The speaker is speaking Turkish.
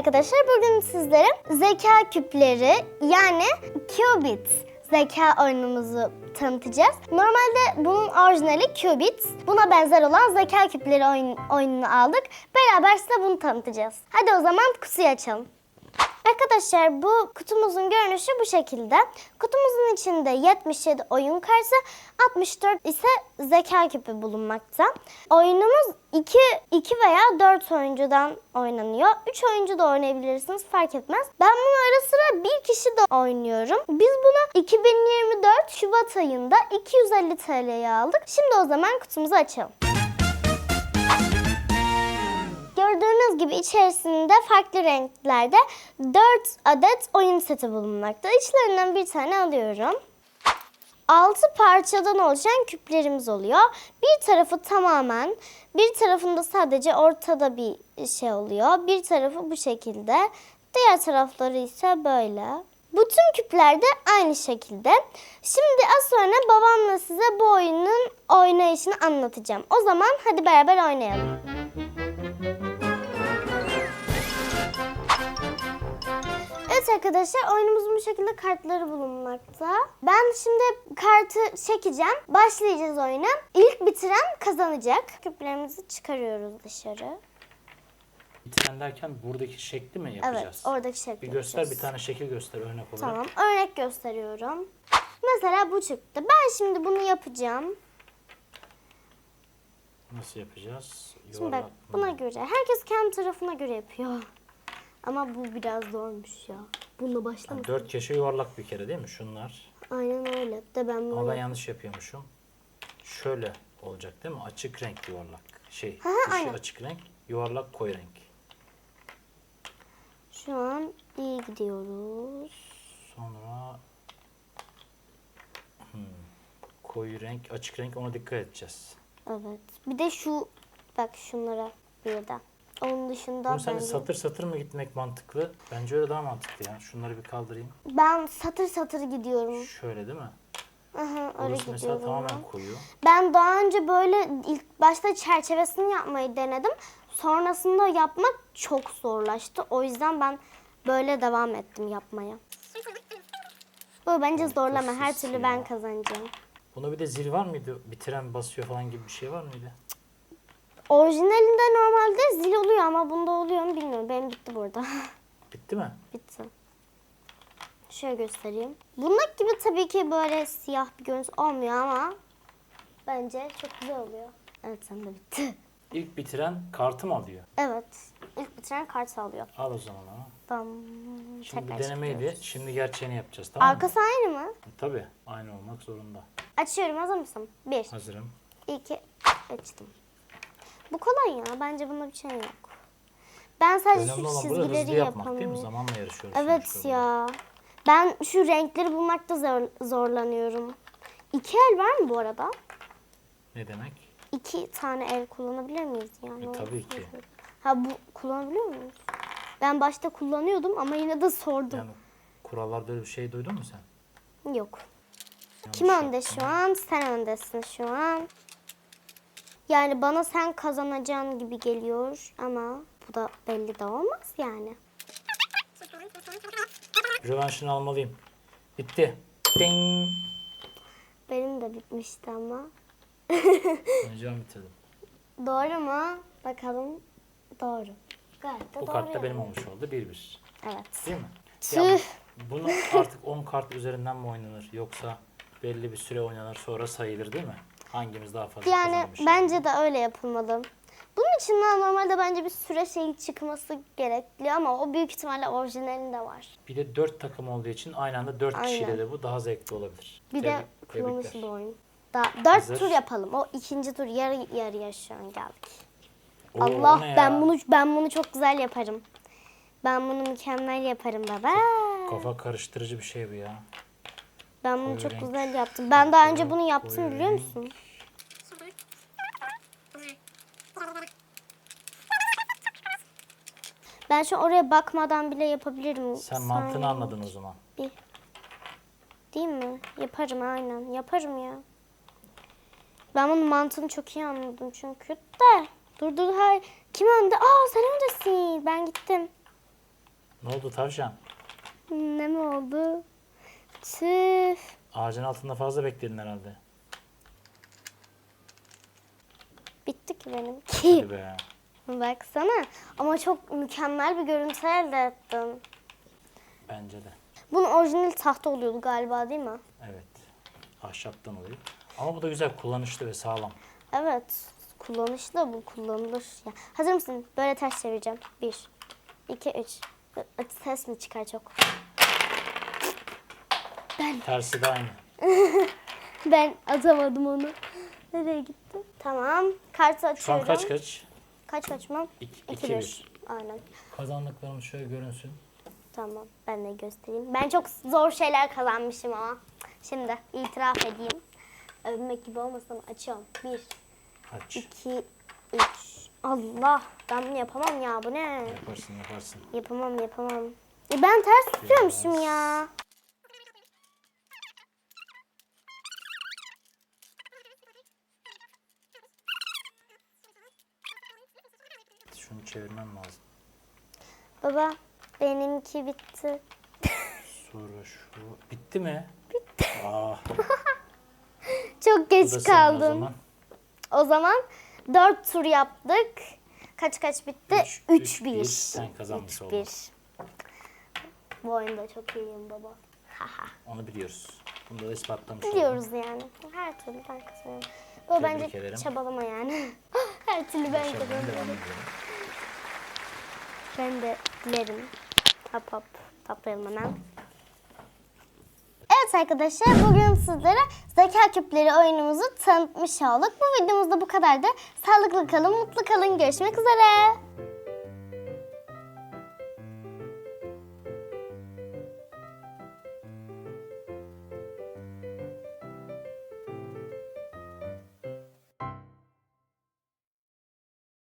arkadaşlar. Bugün sizlere zeka küpleri yani qubit zeka oyunumuzu tanıtacağız. Normalde bunun orijinali qubit. Buna benzer olan zeka küpleri oyun, oyununu aldık. Beraber size bunu tanıtacağız. Hadi o zaman kutuyu açalım. Arkadaşlar bu kutumuzun görünüşü bu şekilde. Kutumuzun içinde 77 oyun kartı, 64 ise zeka küpü bulunmakta. Oyunumuz 2, 2 veya 4 oyuncudan oynanıyor. 3 oyuncu da oynayabilirsiniz fark etmez. Ben bunu ara sıra bir kişi de oynuyorum. Biz bunu 2024 Şubat ayında 250 TL'ye aldık. Şimdi o zaman kutumuzu açalım. Gibi içerisinde farklı renklerde 4 adet oyun seti bulunmakta. İçlerinden bir tane alıyorum. 6 parçadan oluşan küplerimiz oluyor. Bir tarafı tamamen, bir tarafında sadece ortada bir şey oluyor. Bir tarafı bu şekilde. Diğer tarafları ise böyle. Bu tüm küpler de aynı şekilde. Şimdi az sonra babamla size bu oyunun oynayışını anlatacağım. O zaman hadi beraber oynayalım. Evet arkadaşlar oyunumuzun bu şekilde kartları bulunmakta. Ben şimdi kartı çekeceğim. Başlayacağız oyuna. İlk bitiren kazanacak. Küplerimizi çıkarıyoruz dışarı. Bitiren derken buradaki şekli mi yapacağız? Evet oradaki şekli Bir göster yapacağız. bir tane şekil göster örnek olarak. Tamam örnek gösteriyorum. Mesela bu çıktı. Ben şimdi bunu yapacağım. Nasıl yapacağız? Şimdi bak buna göre. Herkes kendi tarafına göre yapıyor. Ama bu biraz zormuş ya. Bununla başlama. Yani dört köşe yuvarlak bir kere değil mi? Şunlar. Aynen öyle. De ben Ama ben yanlış yapıyormuşum. Şöyle olacak değil mi? Açık renk yuvarlak. Şey, hı, dışı aynen. açık renk, yuvarlak koyu renk. şu an iyi gidiyoruz. Sonra hmm, koyu renk, açık renk ona dikkat edeceğiz. Evet. Bir de şu bak şunlara bir de. Onun dışında Bunu sen bence- satır satır mı gitmek mantıklı? Bence öyle daha mantıklı ya. Şunları bir kaldırayım. ben satır satır gidiyorum. Şöyle değil mi? Aha, öyle Burası mesela gidiyorum. tamamen koyu. Ben daha önce böyle ilk başta çerçevesini yapmayı denedim. Sonrasında yapmak çok zorlaştı. O yüzden ben böyle devam ettim yapmaya. Bu bence zorlama. Her türlü ben kazanacağım. Buna bir de zil var mıydı? Bitiren basıyor falan gibi bir şey var mıydı? Orijinalinde normalde zil oluyor ama bunda oluyor mu bilmiyorum. Benim bitti burada. Bitti mi? Bitti. Şöyle göstereyim. Bunun gibi tabii ki böyle siyah bir görüntü olmuyor ama bence çok güzel oluyor. Evet sen de bitti. İlk bitiren kartı mı alıyor? Evet. İlk bitiren kart alıyor. Al o zaman ama. Tamam. Şimdi Tekrar bu denemeydi. çıkıyoruz. Şimdi gerçeğini yapacağız tamam mı? Arkası aynı mı? Tabii. Aynı olmak zorunda. Açıyorum hazır mısın? Bir, Hazırım. iki, açtım. Bu kolay ya. Bence bunda bir şey yok. Ben sadece Önemli şu olan burada hızlı çizgileri yapmak değil mi? yapamıyorum. Zamanla yarışıyoruz. Evet sonuçta ya. Ben şu renkleri bulmakta zor, zorlanıyorum. İki el var mı bu arada? Ne demek? İki tane el kullanabilir miyiz yani? E, tabii ki. Ha bu kullanabiliyor muyuz? Ben başta kullanıyordum ama yine de sordum. Yani kurallarda öyle bir şey duydun mu sen? Yok. Yanlış Kim önde yaptın. şu an? Sen öndesin şu an. Yani bana sen kazanacaksın gibi geliyor ama bu da belli de olmaz yani. Rövanşını almalıyım. Bitti. Ding. Benim de bitmişti ama. Ben bitirdim. Doğru mu? Bakalım. Doğru. Gayet de Bu doğru kart da yani. benim olmuş oldu. 1-1. Evet. Değil mi? Tüh. Ya bu- bunu artık 10 kart üzerinden mi oynanır yoksa belli bir süre oynanır sonra sayılır değil mi? Hangimiz daha fazla Yani kazanmış? bence de öyle yapılmalı. Bunun için de normalde bence bir süre şeyi çıkması gerekli ama o büyük ihtimalle orijinalinde var. Bir de 4 takım olduğu için aynı anda 4 kişiyle de bu daha zevkli olabilir. Bir de Tebrik- kullanışlı tebrikler. bir oyun. Daha dört Hazır. tur yapalım. O ikinci tur yarı yarıya şu an geldik. Oo, Allah ben bunu ben bunu çok güzel yaparım. Ben bunu mükemmel yaparım baba. Kafa karıştırıcı bir şey bu ya. Ben bunu çok güzel yaptım. Ben daha önce bunu yaptım biliyor musun? Ben şu oraya bakmadan bile yapabilirim. Sen mantığını anladın o zaman. Bir. Değil mi? Yaparım aynen. Yaparım ya. Ben bunun mantığını çok iyi anladım çünkü. De. Dur dur hayır. Kim önde? Aa sen öndesin. Ben gittim. Ne oldu tavşan? Ne mi oldu? Tüh. Ağacın altında fazla bekledin herhalde. Bitti ki benimki. Hadi be. Baksana. Ama çok mükemmel bir görüntü elde ettim. Bence de. Bunun orijinali tahta oluyordu galiba değil mi? Evet. Ahşaptan oluyor. Ama bu da güzel, kullanışlı ve sağlam. Evet. Kullanışlı bu kullanılır. Ya, hazır mısın? Böyle ters çevireceğim. Bir, iki, üç. Ses mi çıkar çok? Tersi de aynı. Ben atamadım onu. Nereye gitti? Tamam. Kartı Şu an açıyorum. kaç kaç? Kaç kaçmam? İki, İki, iki bir. bir. Aynen. Kazandıklarımız şöyle görünsün. Tamam. Ben de göstereyim. Ben çok zor şeyler kazanmışım ama. Şimdi itiraf edeyim. Övmek gibi olmasın ama açıyorum. Bir, Aç. iki, üç. Allah. Ben bunu yapamam ya. Bu ne? Yaparsın yaparsın. Yapamam yapamam. E ben ters tutuyormuşum ya. Çevirmem lazım. Baba benimki bitti. Sonra şu. Bitti mi? Bitti. Aa, Çok bu geç senin kaldım. o zaman. O zaman 4 tur yaptık. Kaç kaç bitti? Üç, 3 üç, 1. bir. Sen kazanmış oldun. Bu oyunda çok iyiyim baba. Haha. Onu biliyoruz. Bunu da ispatlamış oldun. Biliyoruz yani. Her türlü ben kazanıyorum. Bu Tebrik bence ederim. çabalama yani. Her türlü ben Başarılı kazanıyorum. devam ediyorum. Ben de dilerim. Hop hop. Toplayalım hemen. Evet arkadaşlar bugün sizlere zeka küpleri oyunumuzu tanıtmış olduk. Bu videomuzda bu kadardı. Sağlıklı kalın, mutlu kalın. Görüşmek üzere.